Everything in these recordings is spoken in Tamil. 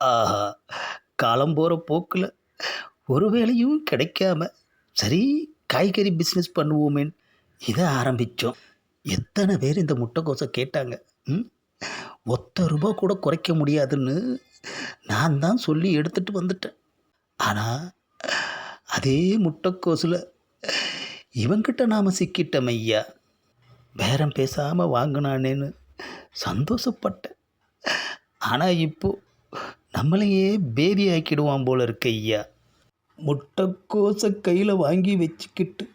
ஆஹா காலம் போகிற போக்கில் ஒரு வேலையும் கிடைக்காம சரி காய்கறி பிஸ்னஸ் பண்ணுவோமேன்னு இதை ஆரம்பித்தோம் எத்தனை பேர் இந்த முட்டைக்கோசை கேட்டாங்க. ம்? ஒத்த ரூபா கூட குறைக்க முடியாதுன்னு நான் தான் சொல்லி எடுத்துட்டு வந்துட்டேன். ஆனால் அதே முட்டைக்கோசில் இவங்கிட்ட நாம் சிக்கிட்டோம் ஐயா. பேரம் பேசாமல் வாங்கினானேன்னு சந்தோஷப்பட்டேன். ஆனால் இப்போது நம்மளையே பேதி ஆக்கிடுவான் போல இருக்கு ஐயா. முட்டைக்கோசை கையில் வாங்கி வச்சுக்கிட்டு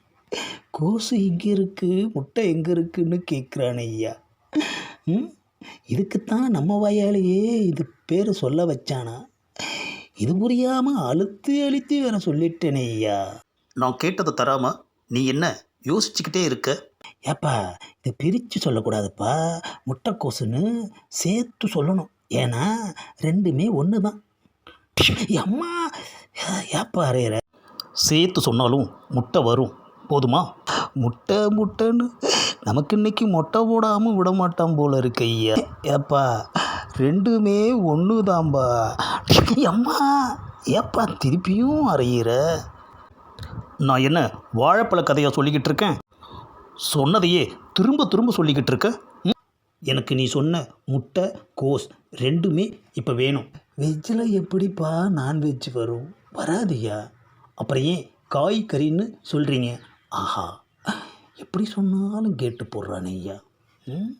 கோசு எங்கே இருக்குது முட்டை எங்கே இருக்குன்னு கேட்குறான் ஐயா. ம்? இதுக்குத்தான் நம்ம வாயாலேயே இது பேர் சொல்ல வச்சானா? இது புரியாமல் அழுத்து அழுத்தி வேற சொல்லிட்டேனே ஐயா. நான் கேட்டதை தராம நீ என்ன யோசிச்சுக்கிட்டே இருக்க? ஏப்பா இதை பிரித்து சொல்லக்கூடாதுப்பா. முட்டைக்கோசுன்னு சேர்த்து சொல்லணும். ஏன்னா ரெண்டுமே ஒன்று தான் அம்மா ஏப்பா அறையிற? சேர்த்து சொன்னாலும் முட்டை வரும். போதுமா? முட்டை முட்டைன்னு நமக்கு இன்னைக்கு மொட்டை போடாமல் விட மாட்டான் போல இருக்கு ஐயா. ஏப்பா ரெண்டுமே ஒன்று தான்பா அம்மா ஏப்பா திருப்பியும் அறையிற? நான் என்ன வாழைப்பழ கதையாக சொல்லிக்கிட்டு இருக்கேன்? சொன்னதையே திரும்ப திரும்ப சொல்லிக்கிட்டு இருக்க? ம்? எனக்கு நீ சொன்ன முட்டை கோஸ் ரெண்டுமே இப்போ வேணும். வெஜ்ஜில் எப்படிப்பா நான்வெஜ் வரும்? வராதுயா அப்புறம் ஏன் காய் கறின்னு சொல்கிறீங்க ஆஹா. எப்படி சொன்னாலும் கேட்டு போடுறானே ஐயா. ம்?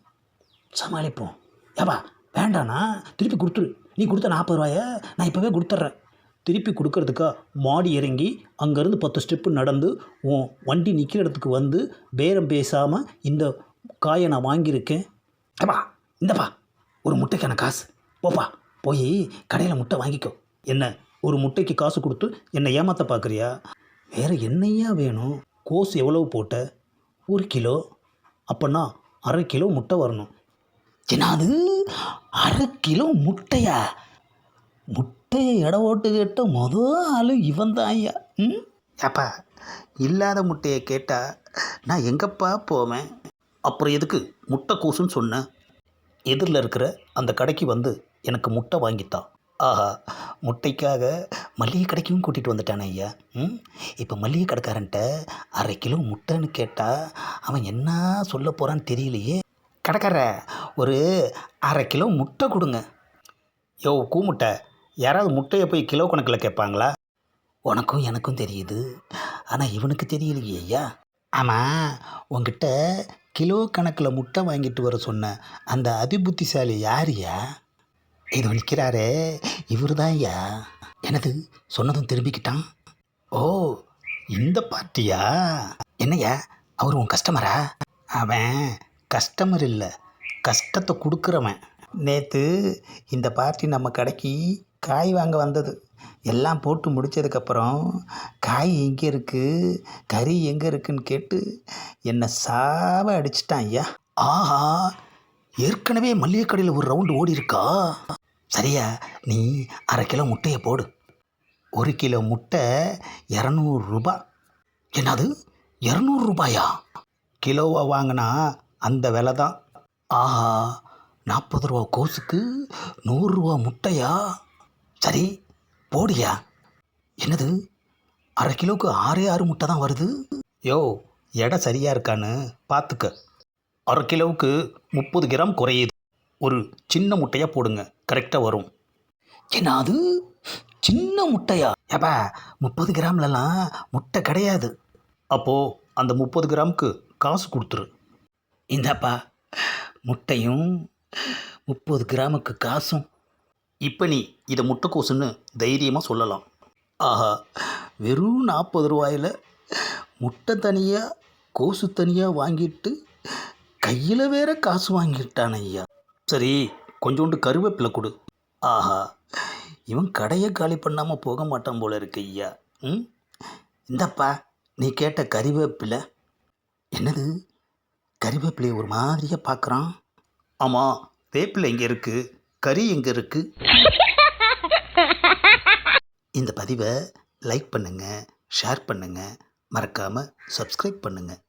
சமாளிப்போம். ஏப்பா வேண்டாண்ணா. திருப்பி கொடுத்துரு. நீ கொடுத்த நாற்பது ரூபாய நான் இப்போவே கொடுத்துட்றேன். திருப்பி கொடுக்கறதுக்கா மாடி இறங்கி அங்கேருந்து பத்து ஸ்டெப்பு நடந்து உன் வண்டி நிற்கிற இடத்துக்கு வந்து பேரம் பேசாமல் இந்த காயை நான் வாங்கியிருக்கேன். அப்பா இந்தப்பா ஒரு முட்டைக்கான காசு. போப்பா போய் கடையில் முட்டை வாங்கிக்கோ. என்ன ஒரு முட்டைக்கு காசு கொடுத்து என்னை ஏமாற்ற பார்க்குறியா? வேறு என்னையா வேணும்? கோஸ் எவ்வளவு போட்ட? ஒரு கிலோ. அப்போன்னா அரை கிலோ முட்டை வரணும். என்னது அரை கிலோ முட்டையா? முட்டையை எடை ஓட்டு கேட்ட மொதல் ஆளு இவன் தான் ஐயா. ம்? அப்பா இல்லாத முட்டையை கேட்டால் நான் எங்கப்பா போவேன்? அப்புறம் எதுக்கு முட்டைக்கூசுன்னு சொன்னேன் எதிரில் இருக்கிற அந்த கடைக்கு வந்து எனக்கு முட்டை வாங்கித்தான் ஆஹா முட்டைக்காக மல்லிகை கடைக்கும் கூட்டிகிட்டு வந்துட்டானே ஐயா. ம் இப்போ மல்லிகை கடைக்காரன்ட்ட அரை கிலோ முட்டைன்னு கேட்டால் அவன் என்ன சொல்ல போகிறான்னு தெரியலையே. கடைக்கார ஒரு அரை கிலோ முட்டை கொடுங்க. யோ கூமுட்டை யாராவது முட்டையை போய் கிலோ கணக்கில் கேட்பாங்களா? உனக்கும் எனக்கும் தெரியுது. ஆனால் இவனுக்கு தெரியலையே ஐயா. ஆமாம் உங்ககிட்ட கிலோ கணக்கில் முட்டை வாங்கிட்டு வர சொன்ன அந்த அதிபுத்திசாலி யாரியா இது நிற்கிறாரே இவர் தான் ஐயா எனது சொன்னதும் திரும்பிக்கிட்டான்? ஓ இந்த பார்ட்டியா? என்னய்யா அவர் உன் கஸ்டமரா? அவன் கஸ்டமர் இல்லை கஷ்டத்தை கொடுக்குறவன். நேற்று இந்த பார்ட்டி நம்ம கடைக்கு காய் வாங்க வந்தது. எல்லாம் போட்டு முடிச்சதுக்கப்புறம் காய் எங்கே இருக்குது கறி எங்கே இருக்குன்னு கேட்டு என்னை சாவ அடிச்சிட்டான் ஐயா. ஆஹா ஏற்கனவே மல்லிகை கடையில் ஒரு ரவுண்டு ஓடி இருக்கா? சரியா நீ அரை கிலோ முட்டையை போடு. ஒரு கிலோ முட்டை இரநூறுபா என்னது? இரநூறு ரூபாயா? கிலோவாக வாங்கினா அந்த விலை தான் ஆஹா நாற்பது ரூபா கோஸுக்கு நூறுரூவா முட்டையா? சரி போடியா? என்னது? அரை கிலோவுக்கு ஆறே ஆறு முட்டை தான் வருது? யோ எடை சரியாக இருக்கான்னு பார்த்துக்க அரை கிலோவுக்கு முப்பது கிராம் குறையுது. ஒரு சின்ன முட்டையாக போடுங்க கரெக்டாக வரும். என்ன அது? சின்ன முட்டையா? ஏப்பா முப்பது கிராம்லலாம் முட்டை கிடையாது. அப்போது அந்த முப்பது கிராமுக்கு காசு கொடுத்துரு. இந்தாப்பா முட்டையும் முப்பது கிராமுக்கு காசும். இப்போ நீ இதை முட்டைக்கோசுன்னு தைரியமாக சொல்லலாம். ஆஹா வெறும் நாற்பது ரூபாயில் முட்டை தனியாக கோசு தனியாக வாங்கிட்டு கையில் வேற காசு வாங்கிட்டான் ஐயா. சரி கொஞ்சோண்டு கருவேப்பிலை கொடு. ஆஹா இவன் கடையை காலி பண்ணாமல் போக மாட்டான் போல இருக்கு ஐயா. ம்? இந்தப்பா நீ கேட்ட கறிவேப்பிலை என்னது? கறிவேப்பிலையை ஒரு மாதிரியாக பார்க்குறான் ஆமாம் வேப்பிலை இங்கே இருக்குது கறி எங்கே இருக்குது இந்த பதிவை லைக் பண்ணுங்கள் ஷேர் பண்ணுங்கள் மறக்காமல் சப்ஸ்கிரைப் பண்ணுங்கள்